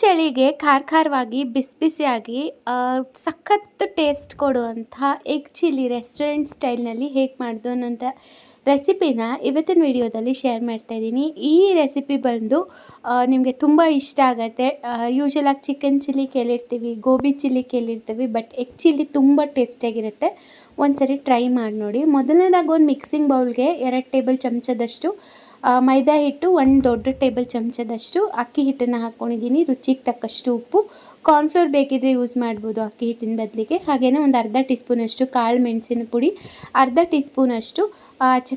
ಚಳಿಗೆ ಖಾರ ಖಾರವಾಗಿ ಬಿಸಿ ಬಿಸಿಯಾಗಿ ಸಖತ್ ಟೇಸ್ಟ್ ಕೊಡುವಂಥ ಎಗ್ ಚಿಲ್ಲಿ ರೆಸ್ಟೋರೆಂಟ್ ಸ್ಟೈಲ್ನಲ್ಲಿ ಹೇಗೆ ಮಾಡೋದು ಅನ್ನೋಂಥ ರೆಸಿಪಿನ ಇವತ್ತಿನ ವಿಡಿಯೋದಲ್ಲಿ ಶೇರ್ ಮಾಡ್ತಾ ಇದ್ದೀನಿ. ಈ ರೆಸಿಪಿ ಬಂದು ನಿಮಗೆ ತುಂಬ ಇಷ್ಟ ಆಗುತ್ತೆ. ಯೂಶಲಾಗಿ ಚಿಕನ್ ಚಿಲ್ಲಿ ಕೇಳಿರ್ತೀವಿ ಗೋಬಿ ಚಿಲ್ಲಿ ಕೇಳಿರ್ತೀವಿ ಬಟ್ ಎಗ್ ಚಿಲ್ಲಿ ತುಂಬ ಟೇಸ್ಟಿಯಾಗಿರುತ್ತೆ ಒಂದ್ಸರಿ ಟ್ರೈ ಮಾಡಿ ನೋಡಿ. ಮೊದಲನೇದಾಗಿ ಒಂದು ಮಿಕ್ಸಿಂಗ್ ಬೌಲ್ಗೆ ಎರಡು ಟೇಬಲ್ ಚಮಚದಷ್ಟು ಮೈದಾ ಹಿಟ್ಟು ಒಂದು ದೊಡ್ಡ ಟೇಬಲ್ ಚಮಚದಷ್ಟು ಅಕ್ಕಿ ಹಿಟ್ಟನ್ನು ಹಾಕ್ಕೊಂಡಿದ್ದೀನಿ ರುಚಿಗೆ ತಕ್ಕಷ್ಟು ಉಪ್ಪು. ಕಾರ್ನ್ಫ್ಲೋರ್ ಬೇಕಿದ್ರೆ ಯೂಸ್ ಮಾಡ್ಬೋದು ಅಕ್ಕಿ ಹಿಟ್ಟಿನ ಬದಲಿಗೆ. ಹಾಗೆಯೇ ಒಂದು ಅರ್ಧ ಟೀ ಸ್ಪೂನಷ್ಟು ಕಾಳು ಮೆಣಸಿನ ಪುಡಿ, ಅರ್ಧ ಟೀ ಸ್ಪೂನಷ್ಟು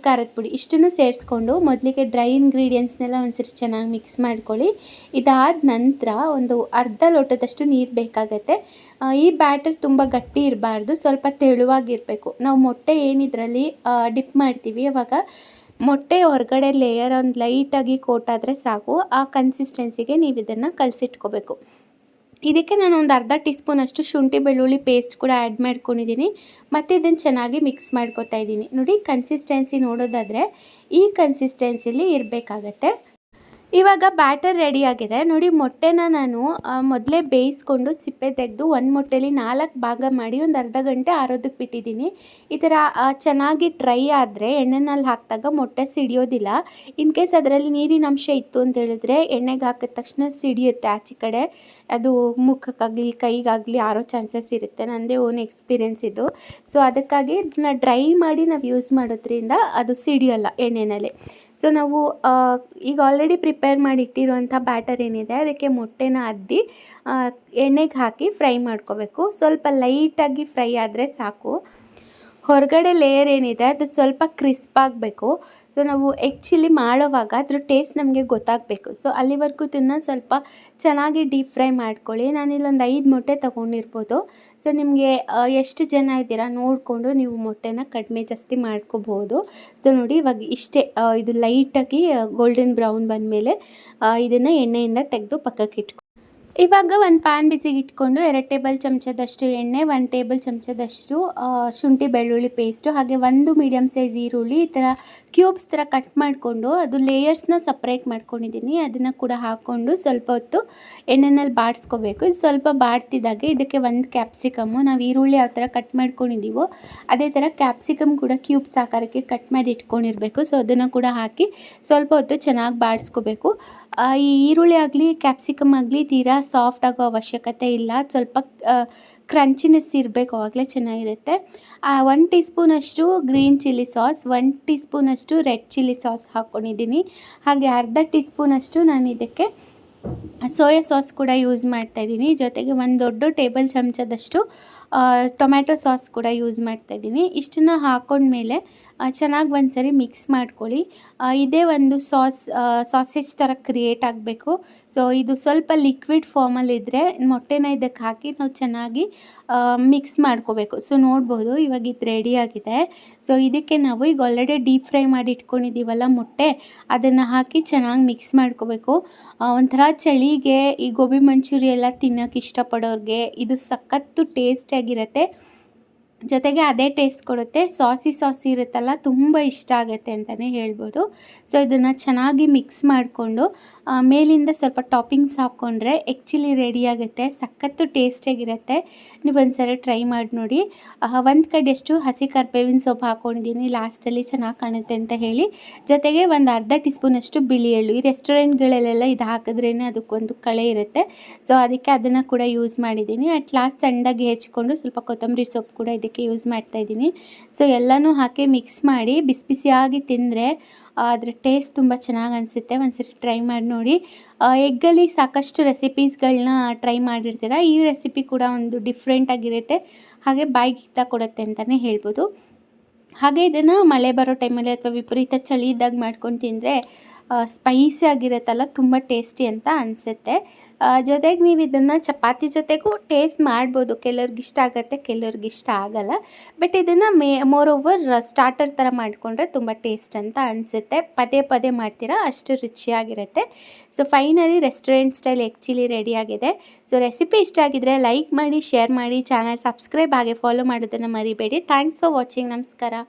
ಖಾರದ ಪುಡಿ. ಇಷ್ಟನ್ನು ಸೇರಿಸ್ಕೊಂಡು ಮೊದಲಿಗೆ ಡ್ರೈ ಇಂಗ್ರೀಡಿಯೆಂಟ್ಸ್ನೆಲ್ಲ ಒಂದ್ಸರಿ ಚೆನ್ನಾಗಿ ಮಿಕ್ಸ್ ಮಾಡ್ಕೊಳ್ಳಿ. ಇದಾದ ನಂತರ ಒಂದು ಅರ್ಧ ಲೋಟದಷ್ಟು ನೀರು ಬೇಕಾಗತ್ತೆ. ಈ ಬ್ಯಾಟರ್ ತುಂಬ ಗಟ್ಟಿ ಇರಬಾರ್ದು. ಸ್ವಲ್ಪ ತೆಳುವಾಗಿರಬೇಕು. ನಾವು ಮೊಟ್ಟೆ ಏನಿದ್ರಲ್ಲಿ ಡಿಪ್ ಮಾಡ್ತೀವಿ. ಅವಾಗ ಮೊಟ್ಟೆ ಹೊರಗಡೆ ಲೇಯರ್ ಒಂದು ಲೈಟಾಗಿ ಕೋಟ್ ಆದರೆ ಸಾಕು. ಆ ಕನ್ಸಿಸ್ಟೆನ್ಸಿಗೆ ನೀವು ಇದನ್ನು ಕಲಸಿಟ್ಕೋಬೇಕು. ಇದಕ್ಕೆ ನಾನು ಒಂದು ಅರ್ಧ ಟೀ ಸ್ಪೂನಷ್ಟು ಶುಂಠಿ ಬೆಳ್ಳುಳ್ಳಿ ಪೇಸ್ಟ್ ಕೂಡ ಆ್ಯಡ್ ಮಾಡ್ಕೊಂಡಿದ್ದೀನಿ ಮತ್ತು ಇದನ್ನು ಚೆನ್ನಾಗಿ ಮಿಕ್ಸ್ ಮಾಡ್ಕೋತಾ ಇದ್ದೀನಿ ನೋಡಿ ಕನ್ಸಿಸ್ಟೆನ್ಸಿ ನೋಡೋದಾದರೆ ಈ ಕನ್ಸಿಸ್ಟೆನ್ಸಿಲಿ ಇರಬೇಕಾಗತ್ತೆ. ಇವಾಗ ಬ್ಯಾಟರ್ ರೆಡಿಯಾಗಿದೆ ನೋಡಿ, ಮೊಟ್ಟೆನ ನಾನು ಮೊದಲೇ ಬೇಯಿಸ್ಕೊಂಡು ಸಿಪ್ಪೆ ತೆಗೆದು ಒಂದು ಮೊಟ್ಟೆಲಿ ನಾಲ್ಕು ಭಾಗ ಮಾಡಿ ಒಂದು ಅರ್ಧ ಗಂಟೆ ಆರೋದಕ್ಕೆ ಬಿಟ್ಟಿದ್ದೀನಿ. ಈ ಥರ ಚೆನ್ನಾಗಿ ಡ್ರೈ ಆದರೆ ಎಣ್ಣೆನಲ್ಲಿ ಹಾಕಿದಾಗ ಮೊಟ್ಟೆ ಸಿಡಿಯೋದಿಲ್ಲ. ಇನ್ ಕೇಸ್ ಅದರಲ್ಲಿ ನೀರಿನ ಅಂಶ ಇತ್ತು ಅಂತ ಹೇಳಿದ್ರೆ ಎಣ್ಣೆಗೆ ಹಾಕಿದ ತಕ್ಷಣ ಸಿಡಿಯುತ್ತೆ ಆಚೆ ಕಡೆ. ಅದು ಮುಖಕ್ಕಾಗಲಿ, ಕೈಗಾಗಲಿ ಆರೋ ಚಾನ್ಸಸ್ ಇರುತ್ತೆ. ನನ್ನದೇ ಓನ್ ಎಕ್ಸ್ಪೀರಿಯೆನ್ಸ್ ಇದು. ಸೊ ಅದಕ್ಕಾಗಿ ಇದನ್ನ ಡ್ರೈ ಮಾಡಿ ನಾವು ಯೂಸ್ ಮಾಡೋದ್ರಿಂದ ಅದು ಸಿಡಿಯೋಲ್ಲ ಎಣ್ಣೆನಲ್ಲಿ. ಸೊ ನಾವು ಈಗ ಆಲ್ರೆಡಿ ಪ್ರಿಪೇರ್ ಮಾಡಿ ಇಟ್ಟಿರುವಂಥ ಬ್ಯಾಟರ್ ಏನಿದೆ, ಅದಕ್ಕೆ ಮೊಟ್ಟೆನ ಅದ್ದಿ ಎಣ್ಣೆಗೆ ಹಾಕಿ ಫ್ರೈ ಮಾಡ್ಕೋಬೇಕು. ಸ್ವಲ್ಪ ಲೈಟಾಗಿ ಫ್ರೈ ಆದರೆ ಸಾಕು. ಹೊರಗಡೆ ಲೇಯರ್ ಏನಿದೆ, ಅದು ಸ್ವಲ್ಪ ಕ್ರಿಸ್ಪ್ ಆಗಬೇಕು. ಸೊ ನಾವು ಎಗ್ ಚಿಲ್ಲಿ ಮಾಡೋವಾಗ ಅದ್ರ ಟೇಸ್ಟ್ ನಮಗೆ ಗೊತ್ತಾಗಬೇಕು. ಸೊ ಅಲ್ಲಿವರೆಗೂ ತಿನ್ನ ಸ್ವಲ್ಪ ಚೆನ್ನಾಗಿ ಡೀಪ್ ಫ್ರೈ ಮಾಡ್ಕೊಳ್ಳಿ. ನಾನು ಇಲ್ಲೊಂದು ಐದು ಮೊಟ್ಟೆ ತೊಗೊಂಡಿರ್ಬೋದು. ಸೊ ನಿಮಗೆ ಎಷ್ಟು ಜನ ಇದ್ದೀರಾ ನೋಡಿಕೊಂಡು ನೀವು ಮೊಟ್ಟೆನ ಕಡಿಮೆ ಜಾಸ್ತಿ ಮಾಡ್ಕೋಬೋದು. ಸೊ ನೋಡಿ ಇವಾಗ ಇಷ್ಟೇ ಇದು ಲೈಟಾಗಿ ಗೋಲ್ಡನ್ ಬ್ರೌನ್ ಬಂದಮೇಲೆ ಇದನ್ನು ಎಣ್ಣೆಯಿಂದ ತೆಗೆದು ಪಕ್ಕಕ್ಕೆ ಇಟ್ಕೊ ಇವಾಗ ಒಂದು ಪ್ಯಾನ್ ಬಿಸಿಗೆ ಇಟ್ಕೊಂಡು ಎರಡು ಟೇಬಲ್ ಚಮಚದಷ್ಟು ಎಣ್ಣೆ ಒಂದು ಟೇಬಲ್ ಚಮಚದಷ್ಟು ಶುಂಠಿ, ಬೆಳ್ಳುಳ್ಳಿ ಪೇಸ್ಟು ಹಾಗೆ ಒಂದು ಮೀಡಿಯಮ್ ಸೈಜ್ ಈರುಳ್ಳಿ ಈ ಥರ ಕ್ಯೂಬ್ಸ್ ಥರ ಕಟ್ ಮಾಡಿಕೊಂಡು ಅದು ಲೇಯರ್ಸ್ನ ಸಪ್ರೇಟ್ ಮಾಡ್ಕೊಂಡಿದ್ದೀನಿ. ಅದನ್ನು ಕೂಡ ಹಾಕ್ಕೊಂಡು ಸ್ವಲ್ಪ ಹೊತ್ತು ಎಣ್ಣೆನಲ್ಲಿ ಬಾಡಿಸ್ಕೋಬೇಕು. ಇದು ಸ್ವಲ್ಪ ಬಾಡ್ತಿದ್ದಾಗೆ ಇದಕ್ಕೆ ಒಂದು ಕ್ಯಾಪ್ಸಿಕಮ್ಮು ನಾವು ಈರುಳ್ಳಿ ಯಾವ ಥರ ಕಟ್ ಮಾಡ್ಕೊಂಡಿದ್ದೀವೋ ಅದೇ ಥರ ಕ್ಯಾಪ್ಸಿಕಮ್ ಕೂಡ ಕ್ಯೂಬ್ಸ್ ಆಕಾರಕ್ಕೆ ಕಟ್ ಮಾಡಿ ಇಟ್ಕೊಂಡಿರಬೇಕು. ಸೊ ಅದನ್ನು ಕೂಡ ಹಾಕಿ ಸ್ವಲ್ಪ ಹೊತ್ತು ಚೆನ್ನಾಗಿ ಬಾಡಿಸ್ಕೋಬೇಕು. ಈ ಈರುಳ್ಳಿ ಆಗಲಿ ಕ್ಯಾಪ್ಸಿಕಮ್ ಆಗಲಿ, ತೀರಾ ಸಾಫ್ಟ್ ಆಗೋ ಅವಶ್ಯಕತೆ ಇಲ್ಲ. ಸ್ವಲ್ಪ ಕ್ರಂಚಿನೆಸ್ ಇರಬೇಕು ಆವಾಗಲೇ ಚೆನ್ನಾಗಿರುತ್ತೆ. ಒನ್ ಟೀ ಸ್ಪೂನಷ್ಟು green chilli sauce one tea ಸ್ಪೂನಷ್ಟು ರೆಡ್ ಚಿಲ್ಲಿ ಸಾಸ್ ಹಾಕ್ಕೊಂಡಿದ್ದೀನಿ ಹಾಗೆ ಅರ್ಧ ಟೀ ಸ್ಪೂನಷ್ಟು ನಾನು ಇದಕ್ಕೆ ಸೋಯಾ ಸಾಸ್ ಕೂಡ ಯೂಸ್ ಮಾಡ್ತಾಯಿದ್ದೀನಿ ಜೊತೆಗೆ ಒಂದು ದೊಡ್ಡ ಟೇಬಲ್ ಚಮಚದಷ್ಟು ಟೊಮ್ಯಾಟೊ ಸಾಸ್ ಕೂಡ ಯೂಸ್ ಮಾಡ್ತಾಯಿದ್ದೀನಿ ಇಷ್ಟನ್ನು ಹಾಕೊಂಡ್ಮೇಲೆ ಚೆನ್ನಾಗಿ ಒಂದ್ಸರಿ ಮಿಕ್ಸ್ ಮಾಡ್ಕೊಳ್ಳಿ. ಇದೇ ಒಂದು ಸಾಸ್ ಸಾಸೇಜ್ ಥರ ಕ್ರಿಯೇಟ್ ಆಗಬೇಕು. ಸೊ ಇದು ಸ್ವಲ್ಪ ಲಿಕ್ವಿಡ್ ಫಾರ್ಮಲ್ಲಿದ್ದರೆ ಮೊಟ್ಟೆನ ಇದಕ್ಕೆ ಹಾಕಿ ನಾವು ಚೆನ್ನಾಗಿ ಮಿಕ್ಸ್ ಮಾಡ್ಕೋಬೇಕು. ಸೊ ನೋಡ್ಬೋದು ಇವಾಗ ಇದು ರೆಡಿ ಆಗಿದೆ. ಸೊ ಇದಕ್ಕೆ ನಾವು ಈಗ ಆಲ್ರೆಡಿ ಡೀಪ್ ಫ್ರೈ ಮಾಡಿ ಇಟ್ಕೊಂಡಿದ್ದೀವಲ್ಲ ಮೊಟ್ಟೆ, ಅದನ್ನು ಹಾಕಿ ಚೆನ್ನಾಗಿ ಮಿಕ್ಸ್ ಮಾಡ್ಕೋಬೇಕು. ಒಂಥರ ಚಳಿಗೆ ಈ ಗೋಬಿ ಮಂಚೂರಿ ಎಲ್ಲ ತಿನ್ನೋಕೆ ಇಷ್ಟಪಡೋರಿಗೆ ಇದು ಸಖತ್ತು ಟೇಸ್ಟಿಯಾಗಿರುತ್ತೆ ಜೊತೆಗೆ ಅದೇ ಟೇಸ್ಟ್ ಕೊಡುತ್ತೆ. ಸಾಸಿ ಸಾಸಿ ಇರುತ್ತಲ್ಲ, ತುಂಬ ಇಷ್ಟ ಆಗುತ್ತೆ ಅಂತಲೇ ಹೇಳ್ಬೋದು. ಸೊ ಇದನ್ನು ಚೆನ್ನಾಗಿ ಮಿಕ್ಸ್ ಮಾಡಿಕೊಂಡು ಮೇಲಿಂದ ಸ್ವಲ್ಪ ಟಾಪಿಂಗ್ಸ್ ಹಾಕ್ಕೊಂಡ್ರೆ ಎಗ್ ಚಿಲ್ಲಿ ರೆಡಿ ಆಗುತ್ತೆ, ಸಖತ್ತು ಟೇಸ್ಟಿಯಾಗಿರುತ್ತೆ ನೀವು ಒಂದ್ಸರಿ ಟ್ರೈ ಮಾಡಿ ನೋಡಿ. ಒಂದು ಕಡೆಯಷ್ಟು ಹಸಿ ಕರ್ಬೇವಿನ ಸೊಪ್ಪು ಹಾಕ್ಕೊಂಡಿದ್ದೀನಿ ಲಾಸ್ಟಲ್ಲಿ ಚೆನ್ನಾಗಿ ಕಾಣುತ್ತೆ ಅಂತ ಹೇಳಿ. ಜೊತೆಗೆ ಒಂದು ಅರ್ಧ ಟೀ ಸ್ಪೂನಷ್ಟು ಬಿಳಿ ಎಳ್ಳು. ಈ ರೆಸ್ಟೋರೆಂಟ್ಗಳಲ್ಲೆಲ್ಲ ಇದು ಹಾಕಿದ್ರೇ ಅದಕ್ಕೊಂದು ಕಳೆ ಇರುತ್ತೆ. ಸೊ ಅದಕ್ಕೆ ಅದನ್ನು ಕೂಡ ಯೂಸ್ ಮಾಡಿದ್ದೀನಿ. ಅಟ್ ಲಾಸ್ಟ್ ಸಣ್ಣದಾಗಿ ಹೆಚ್ಕೊಂಡು ಸ್ವಲ್ಪ ಕೊತ್ತಂಬರಿ ಸೊಪ್ಪು ಕೂಡ ಇದಕ್ಕೆ ಯೂಸ್ ಮಾಡ್ತಾ ಇದ್ದೀನಿ. ಸೊ ಎಲ್ಲನೂ ಹಾಕಿ ಮಿಕ್ಸ್ ಮಾಡಿ ಬಿಸಿ ಬಿಸಿಯಾಗಿ ತಿಂದರೆ ಅದರ ಟೇಸ್ಟ್ ತುಂಬ ಚೆನ್ನಾಗಿ ಅನಿಸುತ್ತೆ. ಒಂದ್ಸರಿ ಟ್ರೈ ಮಾಡಿ ನೋಡಿ. ಎಗ್ಗಲ್ಲಿ ಸಾಕಷ್ಟು ರೆಸಿಪೀಸ್ಗಳನ್ನ ಟ್ರೈ ಮಾಡಿರ್ತೀರ? ಈ ರೆಸಿಪಿ ಕೂಡ ಒಂದು ಡಿಫ್ರೆಂಟಾಗಿರುತ್ತೆ ಹಾಗೆ ಹಿತ ಕೊಡುತ್ತೆ ಅಂತಲೇ ಹೇಳ್ಬೋದು. ಹಾಗೆ ಇದನ್ನು ಮಳೆ ಬರೋ ಟೈಮಲ್ಲಿ ಅಥವಾ ವಿಪರೀತ ಚಳಿ ಇದ್ದಾಗ ಮಾಡ್ಕೊಂಡು ತಿಂದರೆ ಸ್ಪೈಸಿ ಆಗಿರುತ್ತಲ್ಲ, ತುಂಬ ಟೇಸ್ಟಿ ಅಂತ ಅನಿಸುತ್ತೆ. ಜೊತೆಗೆ ನೀವು ಇದನ್ನು ಚಪಾತಿ ಜೊತೆಗೂ ಟೇಸ್ಟ್ ಮಾಡ್ಬೋದು. ಕೆಲವ್ರಿಗೆ ಇಷ್ಟ ಆಗುತ್ತೆ, ಕೆಲವ್ರಿಗೆ ಇಷ್ಟ ಆಗಲ್ಲ. ಬಟ್ ಇದನ್ನು ಮೇ ಮೋರ್ ಓವರ್ ಸ್ಟಾರ್ಟರ್ ಥರ ಮಾಡಿಕೊಂಡ್ರೆ ತುಂಬ ಟೇಸ್ಟ್ ಅಂತ ಅನಿಸುತ್ತೆ. ಪದೇ ಪದೇ ಮಾಡ್ತೀರಾ, ಅಷ್ಟು ರುಚಿಯಾಗಿರುತ್ತೆ. So finally restaurant style egg ರೆಡಿಯಾಗಿದೆ ಸೊ ರೆಸಿಪಿ ಇಷ್ಟ ಆಗಿದ್ರೆ ಲೈಕ್ ಮಾಡಿ ಶೇರ್ ಮಾಡಿ ಚಾನಲ್ ಸಬ್ಸ್ಕ್ರೈಬ್ ಹಾಗೆ ಫಾಲೋ ಮಾಡೋದನ್ನು ಮರಿಬೇಡಿ. ಥ್ಯಾಂಕ್ಸ್ ಫಾರ್ ವಾಚಿಂಗ್ ನಮಸ್ಕಾರ.